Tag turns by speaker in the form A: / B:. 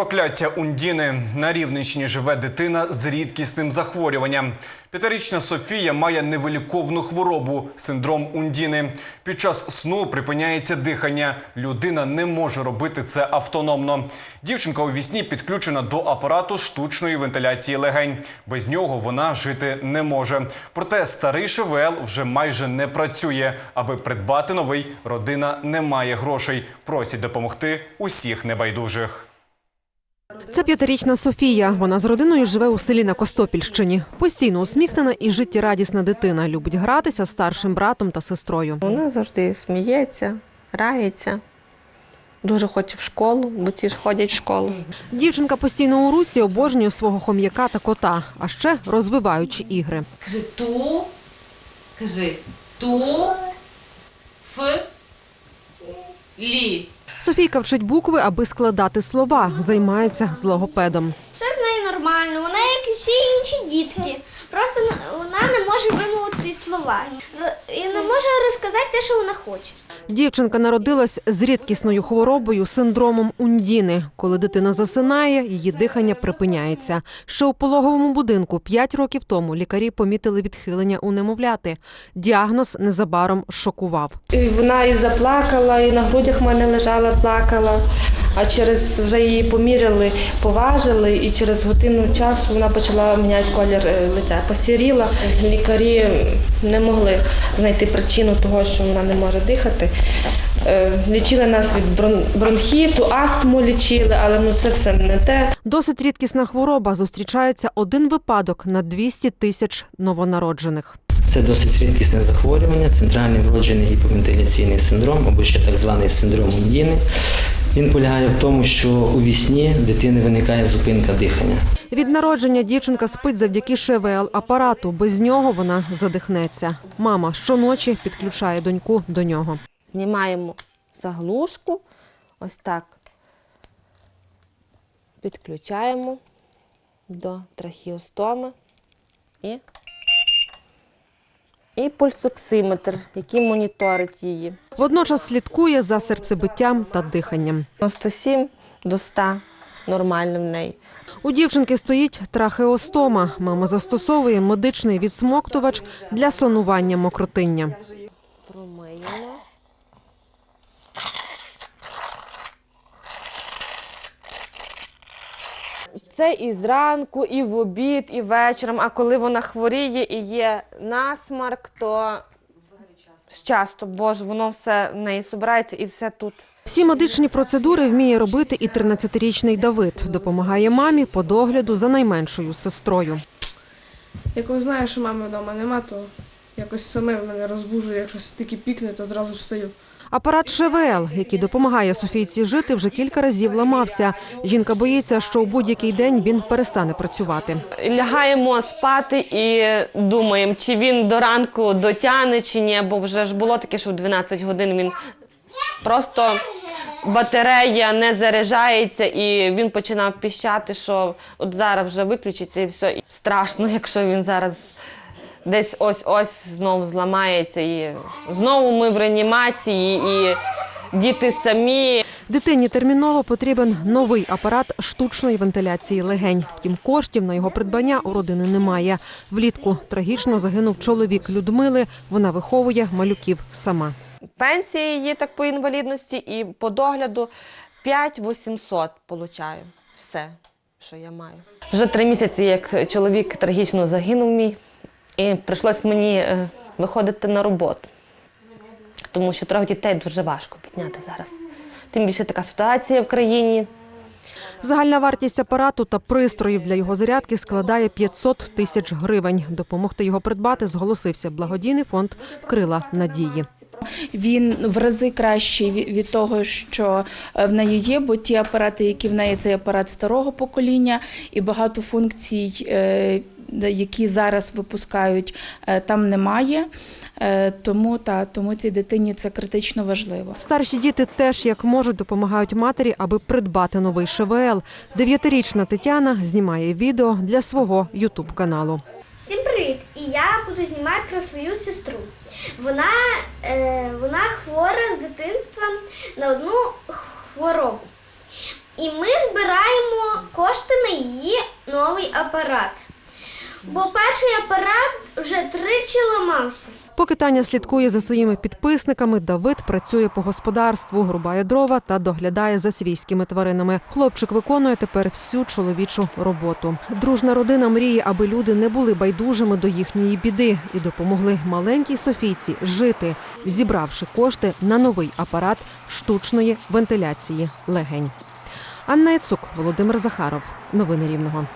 A: Прокляття Ундіни на Рівненщині живе дитина з рідкісним захворюванням. П'ятирічна Софія має невиліковну хворобу синдром Ундіни. Під час сну припиняється дихання. Людина не може робити це автономно. Дівчинка у вісні підключена до апарату штучної вентиляції легень. Без нього вона жити не може. Проте старий ШВЛ вже майже не працює. Аби придбати новий, родина не має грошей. Просять допомогти усіх небайдужих.
B: Це п'ятирічна Софія. Вона з родиною живе у селі на Костопільщині. Постійно усміхнена і життєрадісна дитина. Любить гратися з старшим братом та сестрою.
C: Вона завжди сміється, грається. Дуже хоче в школу, бо ці ж ходять в школу.
B: Дівчинка постійно у русі обожнює свого хом'яка та кота, а ще розвиваючі ігри.
D: Кажи ту. Кажи ту. Ф. Лі.
B: Софійка вчить букви, аби складати слова. Займається з логопедом.
E: Нею нормально, вона як і всі інші дітки. Просто вона не може вимовити слова і не може розказати те, що вона хоче.
B: Дівчинка народилась з рідкісною хворобою синдромом Ундіни. Коли дитина засинає, її дихання припиняється. Ще у пологовому будинку 5 років тому лікарі помітили відхилення у немовляти. Діагноз незабаром шокував.
C: І вона і заплакала, і на грудях в мене лежала, плакала. А через вже її поміряли, поважили, і через годину часу вона почала міняти колір е, лиця. Посіріла. Лікарі не могли знайти причину того, що вона не може дихати. Е, Лічили нас від бронхіту, астму лічили, але ну це все не те.
B: Досить рідкісна хвороба. Зустрічається один випадок на 200 тисяч новонароджених.
F: Це досить рідкісне захворювання, центральний вроджений гіповентиляційний синдром, або ще так званий синдром Ундіни. Він полягає в тому, що у вісні дитини виникає зупинка дихання.
B: Від народження дівчинка спить завдяки ШВЛ апарату. Без нього вона задихнеться. Мама щоночі підключає доньку до нього.
C: Знімаємо заглушку, ось так підключаємо до трахіостоми і, і пульсоксиметр, який моніторить її.
B: Водночас слідкує за серцебиттям та диханням.
C: 97 до 100 нормально в неї.
B: У дівчинки стоїть трахеостома. Мама застосовує медичний відсмоктувач для сонування мокротиння.
C: Це і зранку, і в обід, і вечором. А коли вона хворіє і є насмарк, то часто, боже, воно все в неї збирається і все тут.
B: Всі медичні процедури вміє робити і 13-річний Давид. Допомагає мамі по догляду за найменшою сестрою.
G: Я коли знаю, що мами вдома нема, то якось саме мене розбужує, якщо тільки пікне, то зразу встаю.
B: Апарат ШВЛ, який допомагає Софійці жити, вже кілька разів ламався. Жінка боїться, що у будь-який день він перестане працювати.
C: Лягаємо спати і думаємо, чи він до ранку дотягне, чи ні, бо вже ж було таке, що в 12 годин він просто батарея не заряджається, і він починав піщати, що от зараз вже виключиться і все. Страшно, якщо він зараз десь ось-ось знову зламається. І знову ми в реанімації, і діти самі.
B: Дитині терміново потрібен новий апарат штучної вентиляції легень. Втім, коштів на його придбання у родини немає. Влітку трагічно загинув чоловік Людмили. Вона виховує малюків сама.
C: Пенсія її так по інвалідності і по догляду 5800 получаю. Все, що я маю. Вже три місяці, як чоловік трагічно загинув мій, і прийшлось мені е, виходити на роботу. Тому що трьох дітей дуже важко підняти зараз. Тим більше така ситуація в країні.
B: Загальна вартість апарату та пристроїв для його зарядки складає 500 тисяч гривень. Допомогти його придбати зголосився благодійний фонд Крила надії.
H: Він в рази кращий від того, що е, в неї є, бо ті апарати, які в неї, це апарат старого покоління, і багато функцій, е, які зараз випускають, е, там немає. Е, Тому та тому цій дитині це критично важливо.
B: Старші діти теж як можуть допомагають матері, аби придбати новий ШВЛ. Дев'ятирічна Тетяна знімає відео для свого ютуб каналу.
E: Всім привіт! І я буду знімати про свою сестру. Вона, е, вона хвора з дитинства на одну хворобу. І ми збираємо кошти на її новий апарат. Бо перший апарат вже тричі ламався.
B: Поки Таня слідкує за своїми підписниками, Давид працює по господарству, рубає дрова та доглядає за свійськими тваринами. Хлопчик виконує тепер всю чоловічу роботу. Дружна родина мріє, аби люди не були байдужими до їхньої біди і допомогли маленькій Софійці жити, зібравши кошти на новий апарат штучної вентиляції легень. Анна Яцук, Володимир Захаров. Новини Рівного.